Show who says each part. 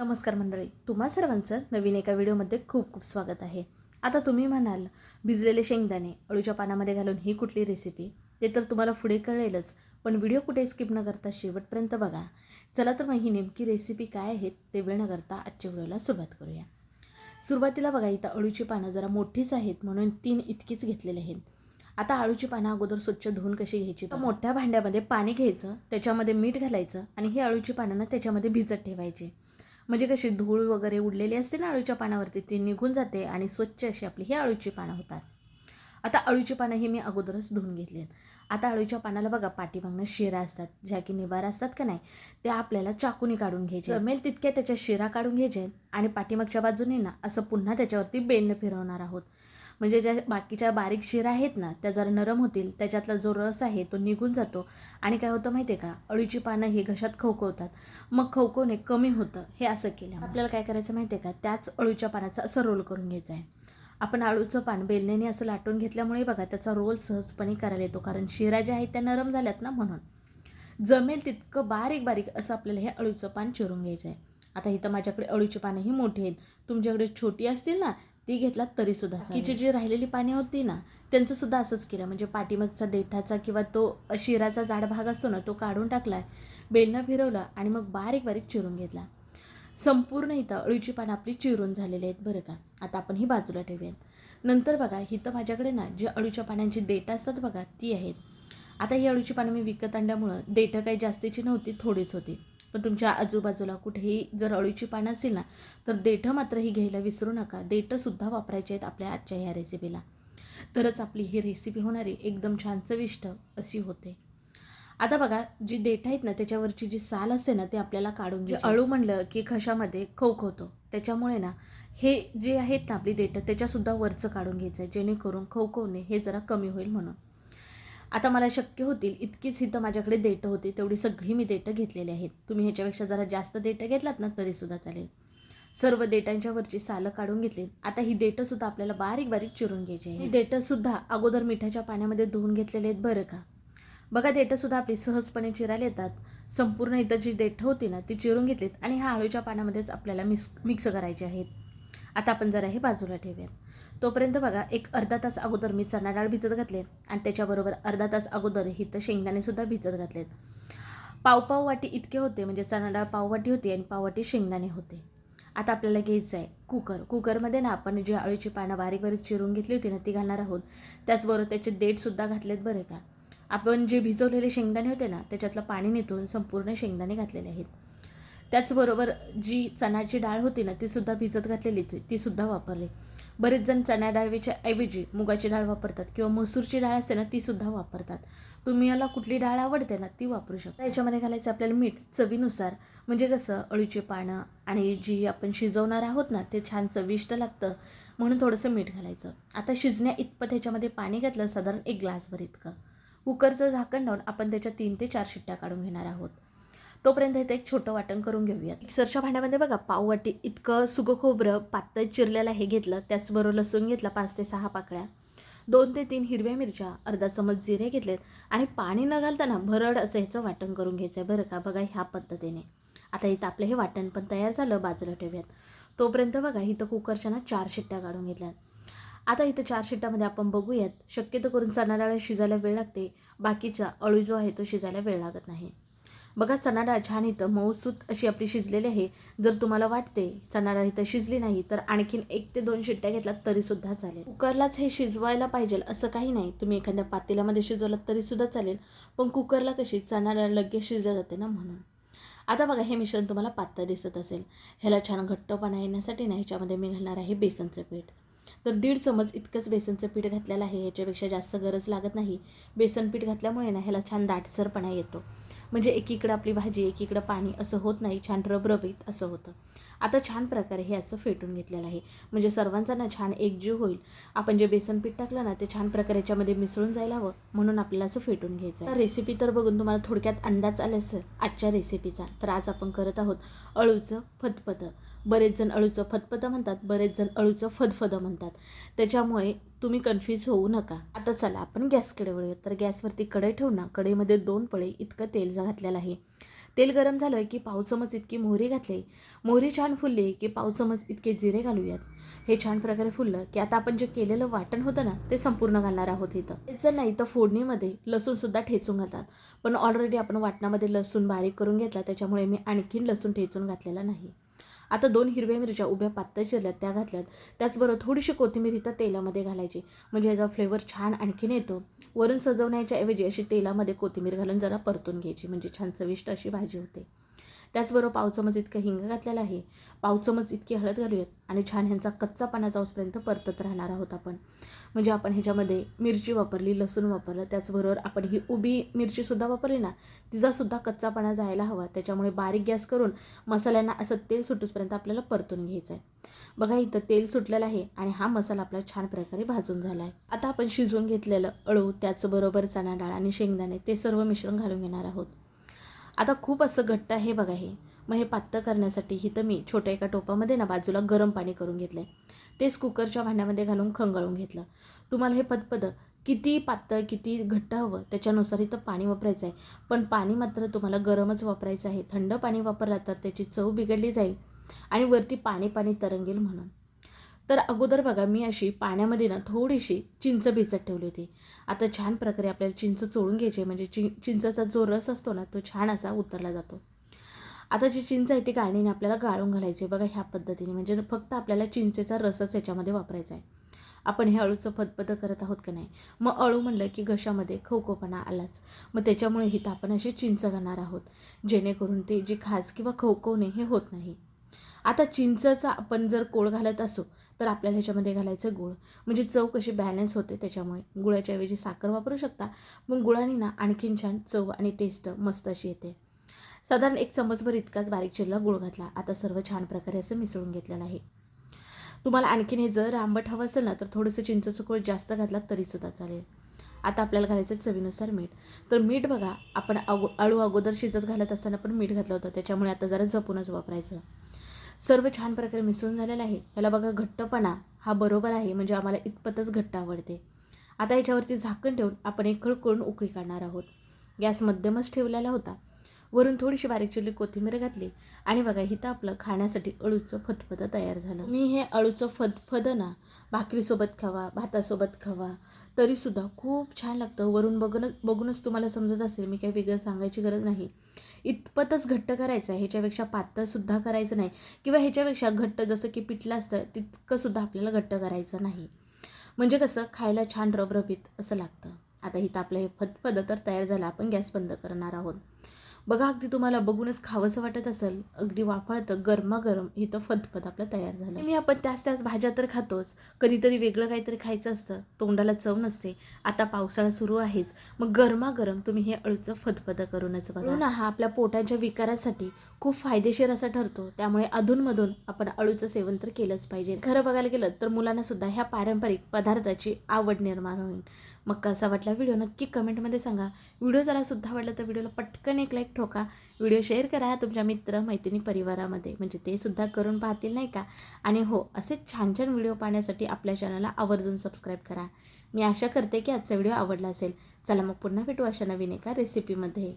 Speaker 1: नमस्कार मंडळी तुम्हा सर्वांचं नवीन एका व्हिडिओमध्ये खूप खूप स्वागत आहे. आता तुम्ही म्हणाल भिजलेले शेंगदाणे अळूच्या पानामध्ये घालून ही कुठली रेसिपी ते तर तुम्हाला पुढे कळेलच पण व्हिडिओ कुठे स्किप न करता शेवटपर्यंत बघा. चला तर मग ही नेमकी रेसिपी काय आहे ते वेळ न करता आजच्या व्हिडिओला सुरुवात करूया. सुरुवातीला बघा इथं अळूची पानं जरा मोठीच आहेत म्हणून तीन इतकीच घेतलेली आहेत. आता अळूची पानं अगोदर स्वच्छ धुवून कशी घ्यायची तर मोठ्या भांड्यामध्ये पाणी घ्यायचं त्याच्यामध्ये मीठ घालायचं आणि ही अळूची पानं त्याच्यामध्ये भिजत ठेवायची. म्हणजे कशी धूळ वगैरे उडलेली असते ना अळूच्या पानावरती ती निघून जाते आणि स्वच्छ अशी आपली ही अळूची पानं होतात. आता अळूची पानं ही मी अगोदरच धुवून घेतली आता अळूच्या पानाला बघा पाठीमागनं शिरा असतात ज्या की निवारा असतात का नाही त्या आपल्याला चाकूने काढून घ्यायचे. जमेल तितक्या त्याच्या शिरा काढून घ्यायचे आणि पाठीमागच्या बाजूने ना असं पुन्हा त्याच्यावरती बेलनं फिरवणार आहोत. म्हणजे ज्या बाकीच्या बारीक शिरा आहेत ना त्या जरा नरम होतील त्याच्यातला जो रस आहे तो निघून जातो. आणि काय होतं माहिती आहे का? अळूची पानं ही घशात खवखवतात. मग खवखवणे कमी होतं. हे असं केलं आपल्याला काय करायचं माहिती आहे का? त्याच अळूच्या पानाचा असं रोल करून घ्यायचा आहे. आपण आळूचं पान बेलण्याने असं लाटून घेतल्यामुळे बघा त्याचा रोल सहजपणे करायला येतो. कारण शिरा ज्या आहेत त्या नरम झाल्यात ना म्हणून. जमेल तितकं बारीक बारीक असं आपल्याला हे अळूचं पान चिरून घ्यायचं आहे. आता इथं माझ्याकडे अळूची पानं ही मोठी आहेत. तुमच्याकडे छोटी असतील ना ती घेतलात तरीसुद्धा बाकीची जी राहिलेली पाणी होती ना त्यांचं सुद्धा असंच केलं. म्हणजे पाठीमागचा देठाचा किंवा तो शिराचा जाड भाग असतो ना तो काढून टाकला बेलनं फिरवला आणि मग बारीक बारीक चिरून घेतला. संपूर्ण इथं अळूची पानं आपली चिरून झालेली आहेत बरं का. आता आपण ही बाजूला ठेवूयात. नंतर बघा इथं माझ्याकडे ना जी अळूच्या पानांची देठं असतात बघा ती आहेत. आता ही अळूची पानं मी विकत आणल्यामुळं देठं काही जास्तीची नव्हती थोडीच होती. पण तुमच्या आजूबाजूला कुठेही जर अळूची पानं असतील ना तर देठं मात्र ही घ्यायला विसरू नका. देठंसुद्धा वापरायचे आहेत आपल्या आजच्या ह्या रेसिपीला तरच आपली ही रेसिपी होणारी एकदम छान चविष्ट अशी होते. आता बघा जी देठ आहेत ना त्याच्यावरची जी साल असते ना ते आपल्याला काढून घ्यायची. अळू म्हणलं की घशामध्ये खवखवतो त्याच्यामुळे ना हे जे आहेत ना आपली देठं त्याच्यासुद्धा वरचं काढून घ्यायचं आहे जेणेकरून खवखवणे हे जरा कमी होईल म्हणून. आता मला शक्य होतील इतकीच इथं माझ्याकडे देठं होती तेवढी सगळी मी देठं घेतलेली आहेत. तुम्ही ह्याच्यापेक्षा जरा जास्त देठं घेतलात ना तरीसुद्धा चालेल. सर्व देटांच्या वरची सालं काढून घेतली. आता ही देठंसुद्धा आपल्याला बारीक बारीक चिरून घ्यायची आहे ही देठंसुद्धा अगोदर मिठाच्या पाण्यामध्ये धुवून घेतलेले आहेत बरं का? बघा देठंसुद्धा आपली सहजपणे चिरायला येतात. संपूर्ण इथं जी देठं होती ना ती चिरून घेतलीत आणि ह्या आळूच्या पाण्यामध्येच आपल्याला मिक्स मिक्स करायचे आहेत. आता आपण जरा हे बाजूला ठेवूयात. तोपर्यंत बघा एक अर्धा तास अगोदर मी चणा डाळ भिजत घातले आणि त्याच्याबरोबर अर्धा तास अगोदर हिथं शेंगदाणेसुद्धा भिजत घातलेत. पाव पाव वाटी इतके होते म्हणजे चणा डाळ पाववाटी होती आणि पाववाटी शेंगदाणे होते. आता आपल्याला घ्यायचं आहे कुकर. कुकरमध्ये ना आपण जी अळूची पानं बारीक बारीक चिरून घेतली होती ना ती घालणार आहोत. त्याचबरोबर त्याचे देठसुद्धा घातलेत बरं का. आपण जे भिजवलेले शेंगदाणे होते ना त्याच्यातलं पाणी निथून संपूर्ण शेंगदाणे घातलेले आहेत. त्याचबरोबर जी चणाची डाळ होती ना तीसुद्धा भिजत घातलेली होती तीसुद्धा वापरली. बरेच जण चण्या डाळीच्या ऐवजी मुगाची डाळ वापरतात किंवा मसूरची डाळ असते ना तीसुद्धा वापरतात. तुम्ही याला कुठली डाळ आवडते ना ती वापरू शकता. याच्यामध्ये घालायचं आपल्याला मीठ चवीनुसार. म्हणजे कसं अळूची पानं आणि जी आपण शिजवणार आहोत ना ते छान चविष्ट लागतं. म्हणून थोडंसं मीठ घालायचं. आता शिजण्या इतपत ह्याच्यामध्ये पाणी घातलं साधारण एक ग्लासभर इतकं. कुकरचं झाकण लावून आपण त्याच्या तीन ते चार शिट्ट्या काढून घेणार आहोत. तोपर्यंत इथे एक छोटं वाटण करून घेऊयात. मिक्सरच्या भांड्यामध्ये बघा पाववाटी इतकं सुकं खोबरं पातळ चिरलेलं हे घेतलं त्याचबरोबर लसूण घेतला पाच ते सहा पाकळ्या. दोन ते तीन हिरव्या मिरच्या अर्धा चमच जिरे घेतलेत आणि पाणी न घालताना भरड असं ह्याचं वाटण करून घ्यायचं आहे बरं का? बघा ह्या पद्धतीने. आता इथं आपलं हे वाटण पण तयार झालं बाजूला ठेवूयात. तोपर्यंत बघा इथं कुकरच्या ना चार शिट्ट्या काढून घेतल्यात. आता इथं चार शिट्ट्यामध्ये आपण बघूयात शक्यतो करून चणा डाळ शिजायला वेळ लागते बाकीचा अळू जो आहे तो शिजायला वेळ लागत नाही. बघा चणा डाळ छान इथं मऊसूत अशी आपली शिजलेली आहे. जर तुम्हाला वाटते चणा डाळ इथं शिजली नाही तर आणखीन एक ते दोन शिट्ट्या घेतलात तरीसुद्धा चालेल. कुकरलाच हे शिजवायला पाहिजे असं काही नाही. तुम्ही एखाद्या पातेल्यामध्ये शिजवलात तरीसुद्धा चालेल. पण कुकरला कशी चणा डाळ लगेच शिजल्या जाते ना म्हणून. आता बघा हे मिश्रण तुम्हाला पातळ दिसत असेल. ह्याला छान घट्टपणा येण्यासाठी ना ह्याच्यामध्ये मी घालणार आहे बेसनचं पीठ. तर दीड चमच इतकंच बेसनचं पीठ घातलेलं आहे. ह्याच्यापेक्षा जास्त गरज लागत नाही. बेसन पीठ घातल्यामुळे ना ह्याला छान दाटसरपणा येतो. म्हणजे एकीकडं आपली भाजी एकीकडं पाणी असं होत नाही. छान रबरबीत असं होतं. आता छान प्रकारे हे असं फेटून घेतलेलं आहे. म्हणजे सर्वांचा ना छान एकजीव होईल. आपण जे बेसन पीठ टाकलं ना ते छान प्रकारे याच्यामध्ये मिसळून जायला हवं. म्हणून आपल्याला असं फेटून घ्यायचं आहे. रेसिपी तर बघून तुम्हाला थोडक्यात अंदाज आला असेल आजच्या रेसिपीचा. तर आज आपण करत आहोत अळूचं फतफतं. बरेच जण अळूचं फतफतं म्हणतात बरेच जण अळूचं फदफदं म्हणतात. त्याच्यामुळे तुम्ही कन्फ्यूज होऊ नका. आता चला आपण गॅसकडे वळूया तर गॅसवरती कढई ठेवू ना कढईमध्ये दोन पळे इतकं तेल घातलेलं आहे. तेल गरम झालं की पाव चमच इतकी मोहरी घातली. मोहरी छान फुलली की पाव चमच इतके जिरे घालूयात. हे छान प्रकारे फुललं की आता आपण जे केलेलं वाटण होतं ना ते संपूर्ण घालणार आहोत इथं. तेच जर नाही तर फोडणीमध्ये लसूणसुद्धा ठेचून घालतात. पण ऑलरेडी आपण वाटणामध्ये लसूण बारीक करून घेतला त्याच्यामुळे मी आणखीन लसूण ठेचून घातलेला नाही. आता दोन हिरव्या मिरच्या उभ्या पातळ चिरल्यात त्या घातल्यात. त्याचबरोबर थोडीशी कोथिंबीर इथं तेलामध्ये घालायची. म्हणजे याचा फ्लेवर छान आणखीन येतो. वरून सजवण्याच्या ऐवजी अशी तेलामध्ये कोथिंबीर घालून जरा परतून घ्यायची. म्हणजे छान चविष्ट अशी भाजी होते. त्याचबरोबर पाव चमच इतकं हिंग घातलेलं आहे. पाव चमच इतकी हळद घालूयात आणि छान ह्यांचा कच्चापणा जाऊसपर्यंत परतत राहणार आहोत आपण. म्हणजे आपण ह्याच्यामध्ये मिरची वापरली लसूण वापरलं त्याचबरोबर आपण ही उभी मिरचीसुद्धा वापरली ना तिचासुद्धा कच्चापणा जायला हवा. त्याच्यामुळे बारीक गॅस करून मसाल्यांना असं तेल सुटूसपर्यंत आपल्याला परतून घ्यायचं आहे बघा इथं तेल सुटलेलं आहे आणि हा मसाला आपला छान प्रकारे भाजून झाला आहे आता आपण शिजवून घेतलेलं अळू त्याचबरोबर चणा डाळ आणि शेंगदाणे ते सर्व मिश्रण घालून घेणार आहोत. आता खूप असं घट्ट आहे बघा हे. मग हे पातळ करण्यासाठी इथं मी छोट्या एका टोपामध्ये ना बाजूला गरम पाणी करून घेतलं आहे तेच कुकरच्या भांड्यामध्ये घालून खंगाळून घेतलं. तुम्हाला हे पदपद किती पातळ किती घट्ट हवं त्याच्यानुसार इथं पाणी वापरायचं आहे. पण पाणी मात्र तुम्हाला गरमच वापरायचं आहे. थंड पाणी वापरलं तर त्याची चव बिघडली जाईल आणि वरती पाणी पाणी तरंगेल म्हणून. तर अगोदर बघा मी अशी पाण्यामध्ये ना थोडीशी चिंच भिजत ठेवली होती. आता छान प्रकारे आपल्याला चिंच चोळून घ्यायची म्हणजे चि चिंचाचा जो रस असतो ना तो छान असा उतरला जातो. आता जी चिंच आहे ती गाळणीने आपल्याला गाळून घालायची आहे. बघा ह्या पद्धतीने. म्हणजे फक्त आपल्याला चिंचेचा रसच याच्यामध्ये वापरायचा आहे. आपण हे अळूचं फदफद करत आहोत का नाही? मग अळू म्हणलं की घशामध्ये खवखवपणा आलाच. मग त्याच्यामुळे हिथं आपण अशी चिंच घालणार आहोत. जेणेकरून ते जी खाज किंवा खवखवणे हे होत नाही. आता चिंचाचा आपण जर कोळ घालत असू तर आपल्याला ह्याच्यामध्ये घालायचं गुळ. म्हणजे चव कशी बॅलन्स होते त्याच्यामुळे. गुळाच्या ऐवजी साखर वापरू शकता. पण गुळाने ना आणखीन छान चव आणि टेस्ट मस्त अशी येते. साधारण एक चमचभर इतकाच बारीक चिरला गुळ घातला. आता सर्व छान प्रकारे असं मिसळून घेतलेलं आहे. तुम्हाला आणखीन हे जर आंबट हवं असेल ना तर थोडंसं चिंचाचं कोळ जास्त घातलात तरीसुद्धा चालेल. आता आपल्याला घालायचं चवीनुसार मीठ. तर मीठ बघा आपण अगो अळू अगोदर शिजत घालत असताना पण मीठ घातलं होतं. त्याच्यामुळे आता जरा जपूनच वापरायचं. सर्व छान प्रकारे मिसळून झालेलं आहे. याला बघा घट्टपणा हा बरोबर आहे. म्हणजे आम्हाला इतपतच घट्ट आवडते. आता याच्यावरती झाकण ठेवून आपण एक करून उकळी काढणार आहोत. गॅस मध्यमच ठेवलेला होता. वरून थोडीशी बारीक चिरली कोथिंबीर घातली. आणि बघा इथं आपलं खाण्यासाठी अळूचं फतफदं तयार झालं. मी हे अळूचं फदफद ना भाकरीसोबत खावा भातासोबत खावा तरीसुद्धा खूप छान लागतं. वरून बघूनच बघूनच तुम्हाला समजत असेल. मी काही वेगळं सांगायची गरज नाही. इतपतच घट्ट करायचं आहे. ह्याच्यापेक्षा पातळसुद्धा करायचं नाही. किंवा ह्याच्यापेक्षा घट्ट जसं की पिठलं असतं तितकंसुद्धा आपल्याला घट्ट करायचं नाही. म्हणजे कसं खायला छान रबरबीत असं लागतं. आता इथं आपलं हे फतफद तर तयार झालं. आपण गॅस बंद करणार आहोत. बघा अगदी तुम्हाला बघूनच खावंसं वाटत असेल. अगदी वाफाळतं गरमागरम इथं फदफद आपलं तयार झालं. मी आपण त्याच त्याच भाज्या तर खातोच. कधीतरी वेगळं काहीतरी खायचं असतं. तोंडाला चव नसते. आता पावसाळा सुरू आहेच. मग गरमागरम तुम्ही हे अळूचं फदफद करूनच बघा. ना. हा आपल्या पोटाच्या विकारासाठी खूप फायदेशीर असा ठरतो. त्यामुळे अधूनमधून आपण अळूचं सेवन तर केलंच पाहिजे. खरं बघायला गेलं तर मुलांना सुद्धा ह्या पारंपरिक पदार्थाची आवड निर्माण होईल. मग कसा वाटला व्हिडिओ नक्की कमेंटमध्ये सांगा. व्हिडिओ जरा सुद्धा वाटला तर व्हिडिओला पटकन एक लाईक ठोका. व्हिडिओ शेअर करा तुमच्या मित्र मैत्रिणी परिवारामध्ये. म्हणजे ते सुद्धा करून पाहतील नाही का? आणि हो असे छान छान व्हिडिओ पाहण्यासाठी आपल्या चॅनलला आवर्जून सबस्क्राईब करा. मी आशा करते की आजचा व्हिडिओ आवडला असेल. चला मग पुन्हा भेटू अशा नवीन एका रेसिपीमध्ये